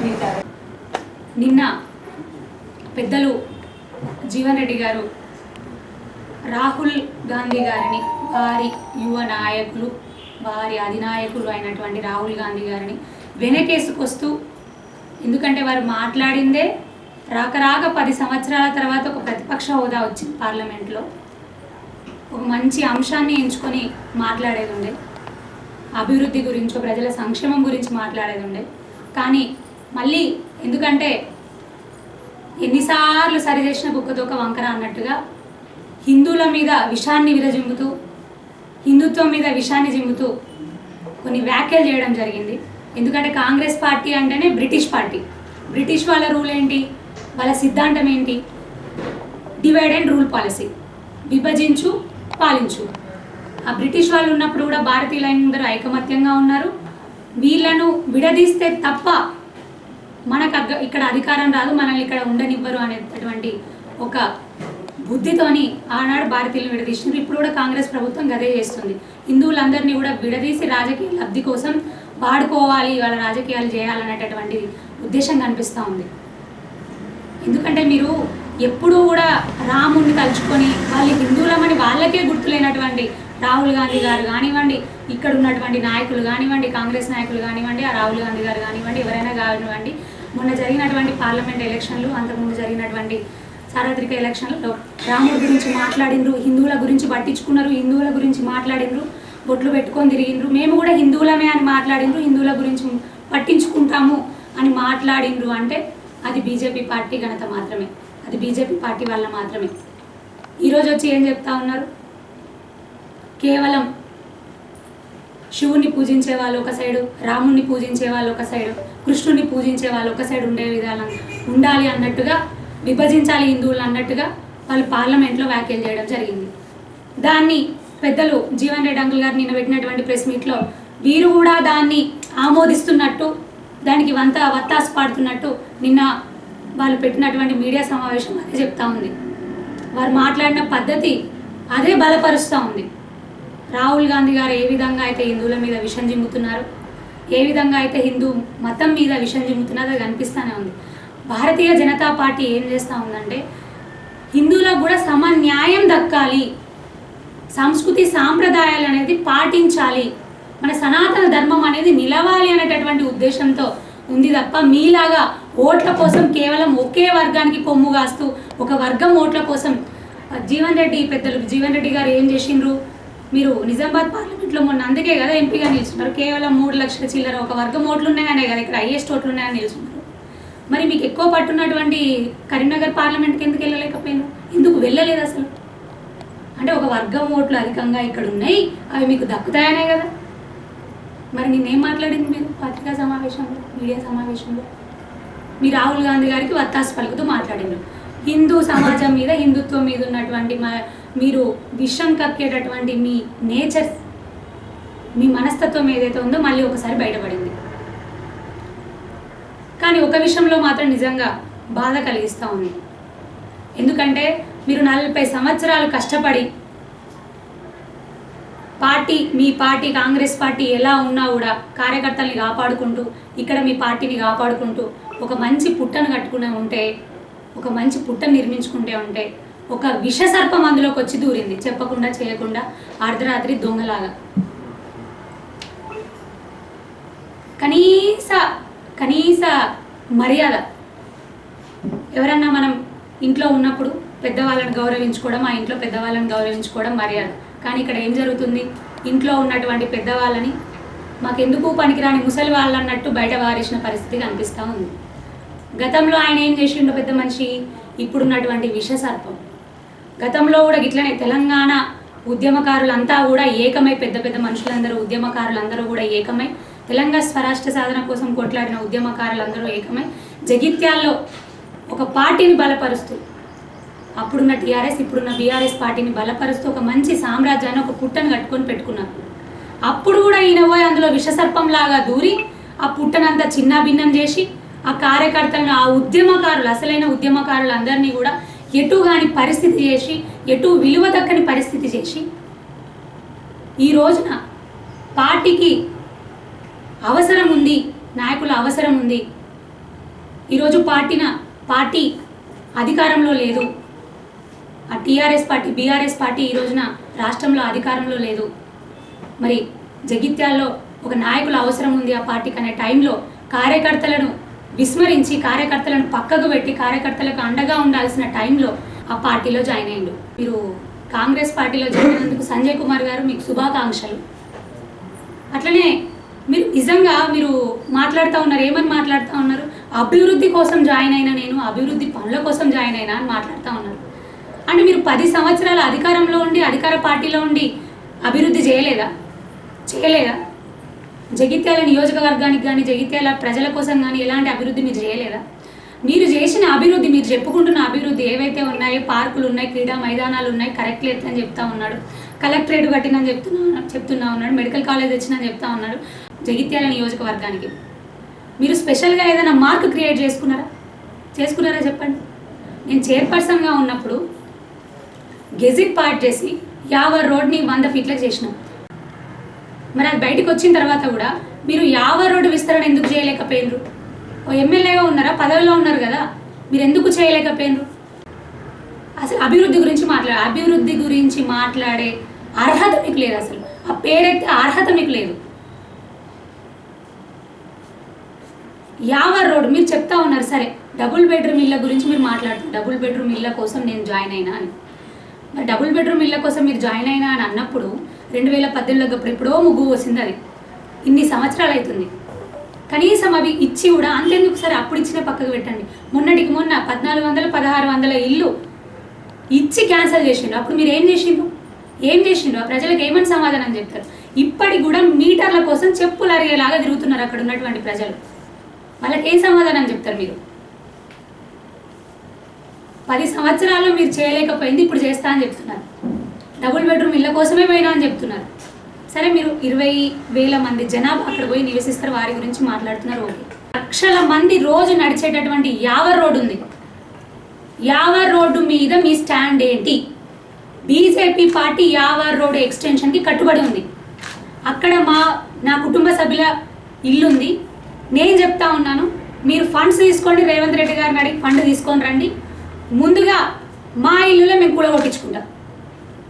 నిన్న పెద్దలు జీవన్ రెడ్డి గారు రాహుల్ గాంధీ గారిని వారి యువ నాయకులు వారి అధినాయకులు అయినటువంటి రాహుల్ గాంధీ గారిని వెనకేసుకొస్తూ ఎందుకంటే వారు మాట్లాడిందే రాక రాక పది సంవత్సరాల తర్వాత ఒక ప్రతిపక్ష హోదా వచ్చింది పార్లమెంట్లో. ఒక మంచి అంశాన్ని ఎంచుకొని మాట్లాడేది ఉండే. అభివృద్ధి గురించో ప్రజల సంక్షేమం గురించి మాట్లాడేది ఉండే. కానీ మళ్ళీ ఎందుకంటే ఎన్నిసార్లు సరి చేసిన బుక్కతోక వంకర అన్నట్టుగా హిందువుల మీద విషాన్ని విరజిమ్ముతూ హిందుత్వం మీద విషాన్ని జిమ్ముతూ కొన్ని వ్యాఖ్యలు చేయడం జరిగింది. ఎందుకంటే కాంగ్రెస్ పార్టీ అంటేనే బ్రిటిష్ పార్టీ. బ్రిటిష్ వాళ్ళ రూల్ ఏంటి? వాళ్ళ సిద్ధాంతం ఏంటి? Divide and rule policy. విభజించు పాలించు. ఆ బ్రిటిష్ వాళ్ళు ఉన్నప్పుడు కూడా భారతీయులందరూ ఐకమత్యంగా ఉన్నారు. వీళ్ళను విడదీస్తే తప్ప మనకు అగ్గ- ఇక్కడ అధికారం రాదు మనల్ని ఇక్కడ ఉండనివ్వరు అనేటటువంటి ఒక బుద్ధితోని ఆనాడు భారతీయులను విడదీసినారు. ఇప్పుడు కూడా కాంగ్రెస్ ప్రభుత్వం గదే చేస్తుంది. హిందువులందరినీ కూడా విడదీసి రాజకీయ లబ్ధి కోసం వాడుకోవాలి వాళ్ళ రాజకీయాలు చేయాలనేటటువంటి ఉద్దేశం కనిపిస్తూ ఉంది. ఎందుకంటే మీరు ఎప్పుడూ కూడా రాముడిని తలుచుకొని వాళ్ళు హిందువులమని వాళ్ళకే గుర్తులేనటువంటి రాహుల్ గాంధీ గారు కానివ్వండి ఇక్కడ ఉన్నటువంటి నాయకులు కానివ్వండి కాంగ్రెస్ నాయకులు కానివ్వండి ఆ రాహుల్ గాంధీ గారు కానివ్వండి ఎవరైనా కానివ్వండి మొన్న జరిగినటువంటి పార్లమెంట్ ఎలక్షన్లు అంతకుముందు జరిగినటువంటి సార్వత్రిక ఎలక్షన్లలో రాముడి గురించి మాట్లాడినరు హిందువుల గురించి పట్టించుకున్నారు హిందువుల గురించి మాట్లాడినరు బొట్లు పెట్టుకొని తిరిగిండ్రు. మేము కూడా హిందువులమే అని మాట్లాడినరు హిందువుల గురించి పట్టించుకుంటాము అని మాట్లాడినరు అంటే అది బీజేపీ పార్టీ ఘనత మాత్రమే. అది బీజేపీ పార్టీ వల్ల మాత్రమే. ఈరోజు వచ్చి ఏం చెప్తా ఉన్నారు? కేవలం శివుణ్ణి పూజించే వాళ్ళు ఒక సైడు రాముణ్ణి పూజించే వాళ్ళు ఒక సైడు కృష్ణుని పూజించే వాళ్ళు ఒక సైడు ఉండే విధానం ఉండాలి అన్నట్టుగా విభజించాలి హిందువులు అన్నట్టుగా వాళ్ళు పార్లమెంట్లో వ్యాఖ్యలు చేయడం జరిగింది. దాన్ని పెద్దలు జీవన్ రెడ్డి అంకుల్ గారు నిన్న పెట్టినటువంటి ప్రెస్ మీట్లో వీరు కూడా దాన్ని ఆమోదిస్తున్నట్టు దానికి వంత వత్తాసు పాడుతున్నట్టు నిన్న వాళ్ళు పెట్టినటువంటి మీడియా సమావేశం అదే చెప్తా ఉంది. వారు మాట్లాడిన పద్ధతి అదే బలపరుస్తూ ఉంది. రాహుల్ గాంధీ గారు ఏ విధంగా అయితే హిందువుల మీద విషం జిమ్ముతున్నారు ఏ విధంగా అయితే హిందూ మతం మీద విషం జిమ్ముతున్నారో అది కనిపిస్తూనే ఉంది. భారతీయ జనతా పార్టీ ఏం చేస్తూ ఉందంటే హిందువులకు కూడా సమ న్యాయం దక్కాలి. సంస్కృతి సాంప్రదాయాలు అనేది పాటించాలి. మన సనాతన ధర్మం అనేది నిలవాలి అనేటటువంటి ఉద్దేశంతో ఉంది తప్ప మీలాగా ఓట్ల కోసం కేవలం ఒకే వర్గానికి కొమ్ము కాస్తూ ఒక వర్గం ఓట్ల కోసం జీవన్ రెడ్డి పెద్దలు జీవన్ రెడ్డి గారు ఏం చేసిండ్రు? మీరు నిజామాబాద్ పార్లమెంట్లో మొన్న అందుకే కదా ఎంపీగా నిలుచున్నారు కేవలం మూడు లక్షల చిల్లర ఒక వర్గం ఓట్లు ఉన్నాయనే కదా ఇక్కడ హైయెస్ట్ ఓట్లు ఉన్నాయని నిలుచున్నారు మరి మీకు ఎక్కువ పట్టున్నటువంటి కరీంనగర్ పార్లమెంట్కి ఎందుకు వెళ్ళలేకపోయినారు ఎందుకు వెళ్ళలేదు అసలు? అంటే ఒక వర్గం ఓట్లు అధికంగా ఇక్కడ ఉన్నాయి అవి మీకు దక్కుతాయనే కదా. మరి నేనేం మాట్లాడింది మీరు పత్రికా సమావేశంలో మీడియా సమావేశంలో? మీ రాహుల్ గాంధీ గారికి వత్తాసు పలుకుతూ మాట్లాడినారు హిందూ సమాజం మీద హిందుత్వం మీద ఉన్నటువంటి మా- మీరు విషం కక్కేటటువంటి మీ నేచర్ మీ మనస్తత్వం ఏదైతే ఉందో మళ్ళీ ఒకసారి బయటపడింది. కానీ ఒక విషయంలో మాత్రం నిజంగా బాధ కలిగిస్తూ ఉంది. ఎందుకంటే మీరు నలభై సంవత్సరాలు కష్టపడి పార్టీ మీ పార్టీ కాంగ్రెస్ పార్టీ ఎలా ఉన్నా కూడా కార్యకర్తల్ని కాపాడుకుంటూ ఇక్కడ మీ పార్టీని కాపాడుకుంటూ ఒక మంచి పుట్టను కట్టుకునే ఉంటే ఒక మంచి పుట్టను నిర్మించుకుంటే ఉంటే ఒక విషసర్పం అందులోకి వచ్చి దూరింది. చెప్పకుండా చేయకుండా అర్ధరాత్రి దొంగలాగా. కనీస కనీస మర్యాద. ఎవరన్నా మనం ఇంట్లో ఉన్నప్పుడు పెద్దవాళ్ళని గౌరవించుకోవడం ఆ ఇంట్లో పెద్దవాళ్ళని గౌరవించుకోవడం మర్యాద. కానీ ఇక్కడ ఏం జరుగుతుంది? ఇంట్లో ఉన్నటువంటి పెద్దవాళ్ళని మాకెందుకు పనికిరాని ముసలి వాళ్ళు అన్నట్టు బయట వారేసిన పరిస్థితి కనిపిస్తూ ఉంది. గతంలో ఆయన ఏం చేసిండో పెద్ద మనిషి? ఇప్పుడున్నటువంటి విషసర్పం. గతంలో కూడా ఇట్లనే తెలంగాణ ఉద్యమకారులంతా కూడా ఏకమై పెద్ద పెద్ద మనుషులందరూ ఉద్యమకారులందరూ కూడా ఏకమై తెలంగాణ స్వరాష్ట్ర సాధన కోసం కొట్లాడిన ఉద్యమకారులందరూ ఏకమై జగిత్యాల్లో ఒక పార్టీని బలపరుస్తూ అప్పుడున్న టీఆర్ఎస్ ఇప్పుడున్న బీఆర్ఎస్ పార్టీని బలపరుస్తూ ఒక మంచి సామ్రాజ్యాన్ని ఒక పుట్టను కట్టుకొని పెట్టుకున్నారు. అప్పుడు కూడా ఈయన పోయి అందులో విషసర్పంలాగా దూరి ఆ పుట్టనంతా చిన్న భిన్నం చేసి ఆ కార్యకర్తలను ఆ ఉద్యమకారులు అసలైన ఉద్యమకారులందరినీ కూడా ఎటు కాని పరిస్థితి చేసి ఎటు విలువ దక్కని పరిస్థితి చేసి ఈ రోజున పార్టీకి అవసరం ఉంది నాయకుల అవసరం ఉంది. ఈరోజు పార్టీన పార్టీ అధికారంలో లేదు. ఆ టీఆర్ఎస్ పార్టీ బీఆర్ఎస్ పార్టీ ఈ రోజున రాష్ట్రంలో అధికారంలో లేదు. మరి జగిత్యాల్లో ఒక నాయకుల అవసరం ఉంది ఆ పార్టీకి అనే టైంలో కార్యకర్తలను విస్మరించి కార్యకర్తలను పక్కకు పెట్టి కార్యకర్తలకు అండగా ఉండాల్సిన టైంలో ఆ పార్టీలో జాయిన్ అయ్యిండు. మీరు కాంగ్రెస్ పార్టీలో జాయిన్ అయినందుకు సంజయ్ కుమార్ గారు మీకు శుభాకాంక్షలు. అట్లనే మీరు నిజంగా మీరు మాట్లాడుతూ ఉన్నారు ఏమని మాట్లాడుతూ ఉన్నారు? అభివృద్ధి కోసం జాయిన్ అయినా నేను అభివృద్ధి పనుల కోసం జాయిన్ అయినా అని మాట్లాడుతూ ఉన్నారు. అంటే మీరు పది సంవత్సరాల అధికారంలో ఉండి అధికార పార్టీలో ఉండి అభివృద్ధి చేయలేదా? చేయలేదా? జగిత్యాల నియోజకవర్గానికి కానీ జగిత్యాల ప్రజల కోసం కానీ ఎలాంటి అభివృద్ధి మీరు చేయలేదా? మీరు చేసిన అభివృద్ధి మీరు చెప్పుకుంటున్న అభివృద్ధి ఏవైతే ఉన్నాయో పార్కులు ఉన్నాయి క్రీడా మైదానాలు ఉన్నాయి కరెక్ట్ లేదు అని చెప్తా ఉన్నాడు. కలెక్టరేట్ కట్టినని చెప్తున్నా చెప్తున్నా ఉన్నాడు మెడికల్ కాలేజ్ వచ్చినని చెప్తా ఉన్నాడు జగిత్యాల నియోజకవర్గానికి. మీరు స్పెషల్గా ఏదైనా మార్క్ క్రియేట్ చేసుకున్నారా? చేసుకున్నారా చెప్పండి. నేను చైర్పర్సన్గా ఉన్నప్పుడు గెజిట్ పార్ట్ చేసి యాభై రోడ్ని వంద ఫీట్లకు చేసినాం. మరి అది బయటకు వచ్చిన తర్వాత కూడా మీరు యావ రోడ్డు విస్తరణ ఎందుకు చేయలేకపోయినరు? ఓ ఎమ్మెల్యేగా ఉన్నారా? పదవిలో ఉన్నారు కదా. మీరు ఎందుకు చేయలేకపోయినరు? అసలు అభివృద్ధి గురించి మాట్లాడే అభివృద్ధి గురించి మాట్లాడే అర్హత మీకు లేదు అసలు. ఆ పేరెత్తే అర్హత మీకు లేదు. యావర్ రోడ్ మీరు చెప్తా ఉన్నారు సరే డబుల్ బెడ్రూమ్ ఇళ్ళ గురించి మీరు మాట్లాడుతున్నారు. డబుల్ బెడ్రూమ్ ఇళ్ళ కోసం నేను జాయిన్ అయినా అని. మరి డబుల్ బెడ్రూమ్ ఇళ్ళ కోసం మీరు జాయిన్ అయినా అని అన్నప్పుడు రెండు వేల పద్దెనిమిదిలో అప్పుడు ఎప్పుడో ముగ్గు పోసింది అది. ఇన్ని సంవత్సరాలు అవుతుంది. కనీసం అవి ఇచ్చి కూడా అంతెందుకు సరే అప్పుడు ఇచ్చిన పక్కకు పెట్టండి. మొన్నటికి మొన్న పద్నాలుగు వందల పదహారు వందల ఇల్లు ఇచ్చి క్యాన్సిల్ చేసిండు అప్పుడు మీరు ఏం చేసిండ్రు? ఏం చేసిండ్రు? ఆ ప్రజలకు ఏమని సమాధానం చెప్తారు? ఇప్పటికి కూడా మీటర్ల కోసం చెప్పులు అరిగేలాగా తిరుగుతున్నారు అక్కడ ఉన్నటువంటి ప్రజలు. వాళ్ళకి ఏం సమాధానం చెప్తారు మీరు? పది సంవత్సరాల్లో మీరు చేయలేకపోయింది ఇప్పుడు చేస్తా అని చెప్తున్నారు. డబుల్ బెడ్రూమ్ ఇళ్ళ కోసమే పోయినా అని చెప్తున్నారు. సరే మీరు ఇరవై వేల మంది జనాభా అక్కడ పోయి నివసిస్తారు వారి గురించి మాట్లాడుతున్నారు ఓకే. లక్షల మంది రోజు నడిచేటటువంటి యావర్ రోడ్డు ఉంది. యావర్ రోడ్డు మీద మీ స్టాండ్ ఏంటి? బీజేపీ పార్టీ యావర్ రోడ్డు ఎక్స్టెన్షన్కి కట్టుబడి ఉంది. అక్కడ మా నా కుటుంబ సభ్యుల ఇల్లుంది. నేను చెప్తా ఉన్నాను మీరు ఫండ్స్ తీసుకోండి రేవంత్ రెడ్డి గారిని అడిగి ఫండ్ తీసుకొని రండి. ముందుగా మా ఇల్లులో మేము కూడగొట్టించుకుంటాం.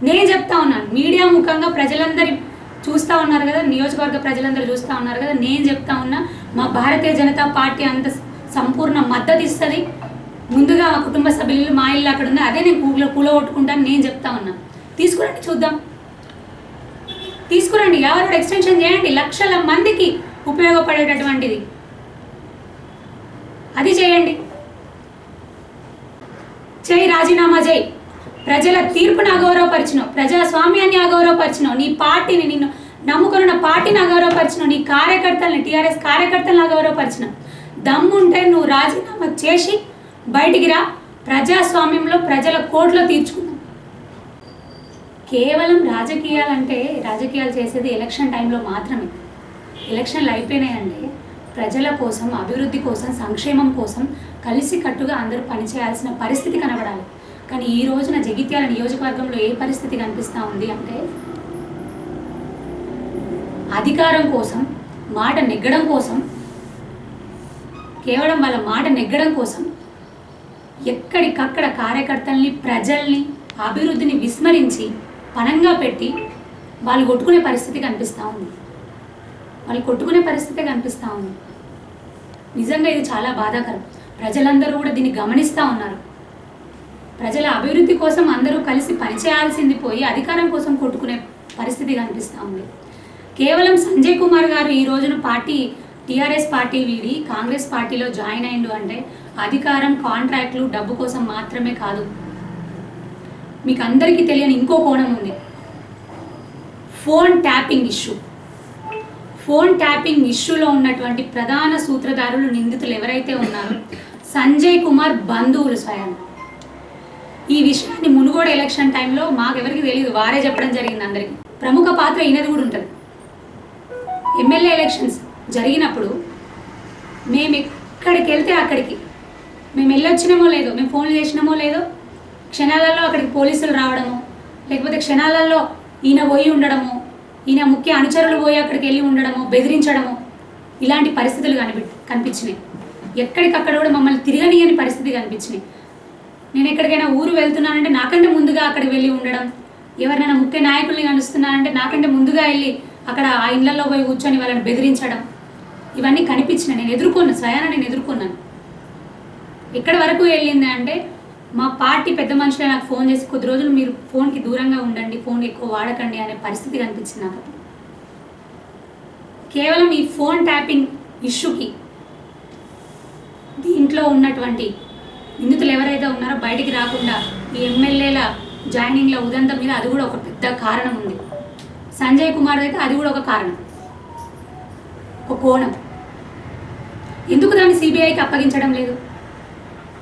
నేను చెప్తా ఉన్నాను. మీడియా ముఖంగా ప్రజలందరి చూస్తూ ఉన్నారు కదా నియోజకవర్గ ప్రజలందరూ చూస్తూ ఉన్నారు కదా నేను చెప్తా ఉన్నా మా భారతీయ జనతా పార్టీ అంత సంపూర్ణ మద్దతు ఇస్తుంది. ముందుగా మా కుటుంబ సభ్యులు మా ఇల్లు అక్కడ ఉంది అదే నేను కూల కూలగొట్టుకుంటాను నేను చెప్తా ఉన్నా. తీసుకురండి చూద్దాం. తీసుకురండి ఎవరు ఎక్స్టెన్షన్ చేయండి లక్షల మందికి ఉపయోగపడేటటువంటిది. అది చేయండి. చేయి రాజీనామా చేయి ప్రజల తీర్పును అగౌరవపరిచినావు ప్రజాస్వామ్యాన్ని అగౌరవపరిచినావు నీ పార్టీని నిన్ను నమ్ముకున్న పార్టీని అగౌరవపరిచినావు నీ కార్యకర్తల్ని టీఆర్ఎస్ కార్యకర్తలను అగౌరవపరిచినావు. దమ్ముంటే నువ్వు రాజీనామా చేసి బయటికి రా. ప్రజాస్వామ్యంలో ప్రజల కోట్లో తీర్చుకుందాం. కేవలం రాజకీయాలంటే రాజకీయాలు చేసేది ఎలక్షన్ టైంలో మాత్రమే. ఎలక్షన్లు అయిపోయినాయండి. ప్రజల కోసం అభివృద్ధి కోసం సంక్షేమం కోసం కలిసికట్టుగా అందరూ పనిచేయాల్సిన పరిస్థితి కనబడాలి. కానీ ఈ రోజున జగిత్యాల నియోజకవర్గంలో ఏ పరిస్థితి కనిపిస్తూ ఉంది అంటే అధికారం కోసం మాట నెగ్గడం కోసం కేవలం వాళ్ళ మాట నెగ్గడం కోసం ఎక్కడికక్కడ కార్యకర్తల్ని ప్రజల్ని అభివృద్ధిని విస్మరించి పనంగా పెట్టి వాళ్ళు కొట్టుకునే పరిస్థితి కనిపిస్తూ ఉంది. వాళ్ళు కొట్టుకునే పరిస్థితే కనిపిస్తూ ఉంది. నిజంగా ఇది చాలా బాధాకరం. ప్రజలందరూ కూడా దీన్ని గమనిస్తూ ఉన్నారు. ప్రజల అభివృద్ధి కోసం అందరూ కలిసి పనిచేయాల్సింది పోయి అధికారం కోసం కొట్టుకునే పరిస్థితి కనిపిస్తూ ఉంది. కేవలం సంజయ్ కుమార్ గారు ఈ రోజున పార్టీ టీఆర్ఎస్ పార్టీ వీడి కాంగ్రెస్ పార్టీలో జాయిన్ అయిండు అంటే అధికారం కాంట్రాక్ట్లు డబ్బు కోసం మాత్రమే కాదు. మీకు అందరికీ తెలియని ఇంకో కోణం ఉంది. Phone tapping issue. Phone tapping ఇష్యూలో ఉన్నటువంటి ప్రధాన సూత్రధారులు నిందితులు ఎవరైతే ఉన్నారో సంజయ్ కుమార్ బంధువులు స్వయం ఈ విషయాన్ని మునుగోడు ఎలక్షన్ టైంలో మాకెవరికి తెలియదు వారే చెప్పడం జరిగింది అందరికీ. ప్రముఖ పాత్ర ఈయనది కూడా ఉంటుంది. ఎమ్మెల్యే ఎలక్షన్స్ జరిగినప్పుడు మేము ఎక్కడికి వెళ్తే అక్కడికి. మేము వెళ్ళొచ్చినామో లేదో మేము ఫోన్లు చేసినామో లేదో క్షణాలలో అక్కడికి పోలీసులు రావడము లేకపోతే క్షణాలలో ఈయన పోయి ఉండడము ఈయన ముఖ్య అనుచరులు పోయి అక్కడికి వెళ్ళి ఉండడము బెదిరించడము ఇలాంటి పరిస్థితులు కనిపి కనిపించినాయి. ఎక్కడికక్కడ కూడా మమ్మల్ని తిరగనీయని పరిస్థితి కనిపించినాయి. నేను ఎక్కడికైనా ఊరు వెళ్తున్నానంటే నాకంటే ముందుగా అక్కడికి వెళ్ళి ఉండడం. ఎవరినైనా ముఖ్య నాయకుల్ని కలుస్తున్నానంటే నాకంటే ముందుగా వెళ్ళి అక్కడ ఆ ఇళ్ళలో పోయి కూర్చొని వాళ్ళని బెదిరించడం. ఇవన్నీ కనిపించిన నేను ఎదుర్కొన్నాను స్వయాన నేను ఎదుర్కొన్నాను. ఎక్కడి వరకు వెళ్ళింది అంటే మా పార్టీ పెద్ద మనుషులే నాకు ఫోన్ చేసి కొద్ది రోజులు మీరు ఫోన్కి దూరంగా ఉండండి ఫోన్ ఎక్కువ వాడకండి అనే పరిస్థితి కనిపించింది నాకు కేవలం ఈ ఫోన్ ట్యాపింగ్ ఇష్యూకి దీంట్లో ఉన్నటువంటి నిందితులు ఎవరైతే ఉన్నారో బయటికి రాకుండా ఈ ఎమ్మెల్యేల జాయినింగ్ల ఉదంతం మీద అది కూడా ఒక పెద్ద కారణం ఉంది. సంజయ్ కుమార్ అయితే అది కూడా ఒక కారణం. ఒక కోణం. ఎందుకు దాన్ని సిబిఐకి అప్పగించడం లేదు?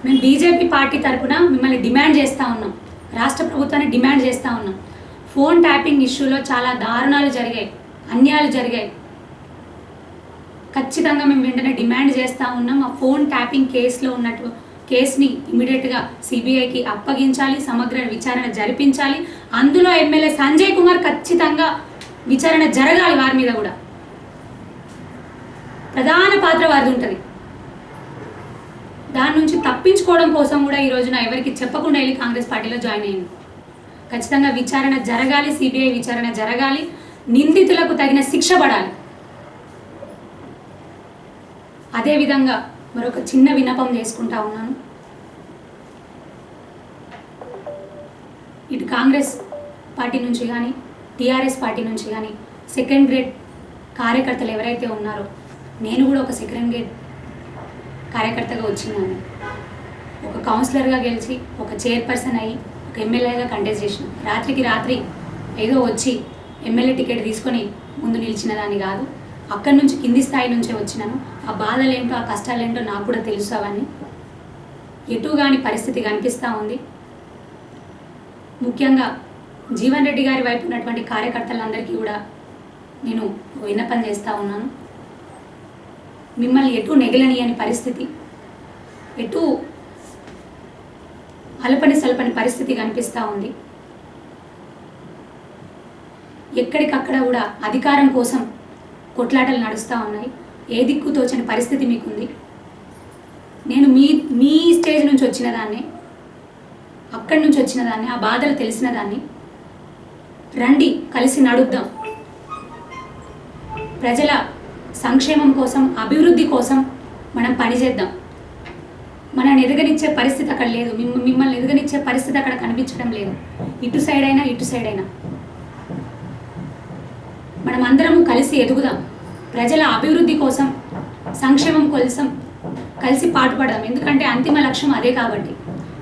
మేము బీజేపీ పార్టీ తరఫున మిమ్మల్ని డిమాండ్ చేస్తూ ఉన్నాం. రాష్ట్ర ప్రభుత్వాన్ని డిమాండ్ చేస్తూ ఉన్నాం. ఫోన్ ట్యాపింగ్ ఇష్యూలో చాలా దారుణాలు జరిగాయి. అన్యాయాలు జరిగాయి. ఖచ్చితంగా మేము వెంటనే డిమాండ్ చేస్తూ ఉన్నాం. ఆ ఫోన్ ట్యాపింగ్ కేసులో ఉన్నట్టు కేసుని ఇమీడియట్గా సిబిఐకి అప్పగించాలి సమగ్ర విచారణ జరిపించాలి. అందులో ఎమ్మెల్యే సంజయ్ కుమార్ ఖచ్చితంగా విచారణ జరగాలి వారి మీద కూడా. ప్రధాన పాత్ర వారిది ఉంటుంది. దాని నుంచి తప్పించుకోవడం కోసం కూడా ఈ రోజున ఎవరికి చెప్పకుండా వెళ్ళి కాంగ్రెస్ పార్టీలో జాయిన్ అయింది ఖచ్చితంగా విచారణ జరగాలి సిబిఐ విచారణ జరగాలి. నిందితులకు తగిన శిక్ష పడాలి. అదేవిధంగా మరొక చిన్న వినపం చేసుకుంటా ఉన్నాను. ఇటు కాంగ్రెస్ పార్టీ నుంచి కానీ టీఆర్ఎస్ పార్టీ నుంచి కానీ సెకండ్ గ్రేడ్ కార్యకర్తలు ఎవరైతే ఉన్నారో నేను కూడా ఒక సెకండ్ గ్రేడ్ కార్యకర్తగా వచ్చినాను. ఒక కౌన్సిలర్గా గెలిచి ఒక చైర్పర్సన్ అయ్యి ఒక ఎమ్మెల్యేగా కంటెస్ట్ చేసిన. రాత్రికి రాత్రి ఏదో వచ్చి ఎమ్మెల్యే టికెట్ తీసుకొని ముందు నిలిచిన దాన్ని కాదు. అక్కడి నుంచి కింది స్థాయి నుంచే వచ్చినాను. ఆ బాధలేంటో ఆ కష్టాలు ఏంటో నాకు కూడా తెలుసు అవన్నీ. ఎటు కాని పరిస్థితి కనిపిస్తూ ఉంది. ముఖ్యంగా జీవన్ రెడ్డి గారి వైపు ఉన్నటువంటి కార్యకర్తలందరికీ కూడా నేను విన్నపం చేస్తూ ఉన్నాను. మిమ్మల్ని ఎటు నెగలనియని పరిస్థితి ఎటు అలపని సలపని పరిస్థితి కనిపిస్తూ ఉంది. ఎక్కడికక్కడ కూడా అధికారం కోసం కొట్లాటలు నడుస్తూ ఉన్నాయి. ఏ దిక్కు తోచని పరిస్థితి మీకుంది? నేను మీ మీ స్టేజ్ నుంచి వచ్చిన దాన్ని అక్కడి నుంచి వచ్చిన దాన్ని ఆ బాధలు తెలిసిన దాన్ని రండి కలిసి నడుద్దాం. ప్రజల సంక్షేమం కోసం అభివృద్ధి కోసం మనం పనిచేద్దాం. మనల్ని ఎదగనిచ్చే పరిస్థితి అక్కడ లేదు. మిమ్మ- మిమ్మల్ని ఎదగనిచ్చే పరిస్థితి అక్కడ కనిపించడం లేదు. ఇటు సైడ్ అయినా ఇటు సైడ్ అయినా. మనం అందరము కలిసి ఎదుగుదాం. ప్రజల అభివృద్ధి కోసం సంక్షేమం కోసం కలిసి పాటుపడదాం. ఎందుకంటే అంతిమ లక్ష్యం అదే కాబట్టి.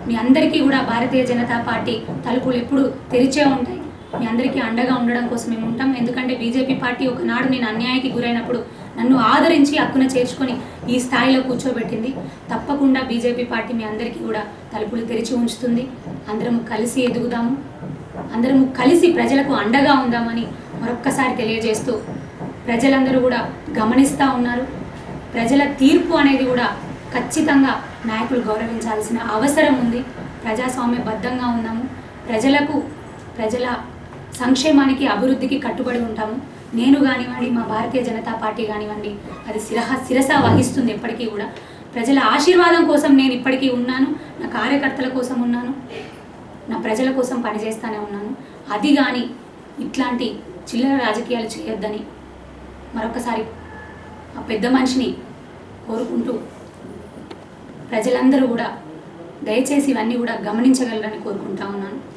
మీ అందరికీ కూడా భారతీయ జనతా పార్టీ తలుపులు ఎప్పుడు తెరిచే ఉంటాయి. మీ అందరికీ అండగా ఉండడం కోసం మేము ఉంటాం. ఎందుకంటే బీజేపీ పార్టీ ఒకనాడు నేను అన్యాయానికి గురైనప్పుడు నన్ను ఆదరించి హక్కున చేర్చుకొని ఈ స్థాయిలో కూర్చోబెట్టింది. తప్పకుండా బీజేపీ పార్టీ మీ అందరికీ కూడా తలుపులు తెరిచి ఉంచుతుంది. అందరము కలిసి ఎదుగుదాము. అందరము కలిసి ప్రజలకు అండగా ఉందామని మరొక్కసారి తెలియజేస్తూ ప్రజలందరూ కూడా గమనిస్తూ ఉన్నారు. ప్రజల తీర్పు అనేది కూడా ఖచ్చితంగా నాయకులు గౌరవించాల్సిన అవసరం ఉంది. ప్రజాస్వామ్యబద్ధంగా ఉన్నాము. ప్రజలకు ప్రజల సంక్షేమానికి అభివృద్ధికి కట్టుబడి ఉంటాము. నేను కానివ్వండి మా భారతీయ జనతా పార్టీ కానివ్వండి అది శిరహ శిరస వహిస్తుంది ఎప్పటికీ కూడా. ప్రజల ఆశీర్వాదం కోసం నేను ఇప్పటికీ ఉన్నాను. నా కార్యకర్తల కోసం ఉన్నాను. నా ప్రజల కోసం పనిచేస్తూనే ఉన్నాను. అది కానీ ఇట్లాంటి చిల్లర రాజకీయాలు చేయొద్దని మరొకసారి ఆ పెద్ద మనిషిని కోరుకుంటూ ప్రజలందరూ కూడా దయచేసి ఇవన్నీ కూడా గమనించగలరని కోరుకుంటా ఉన్నాను.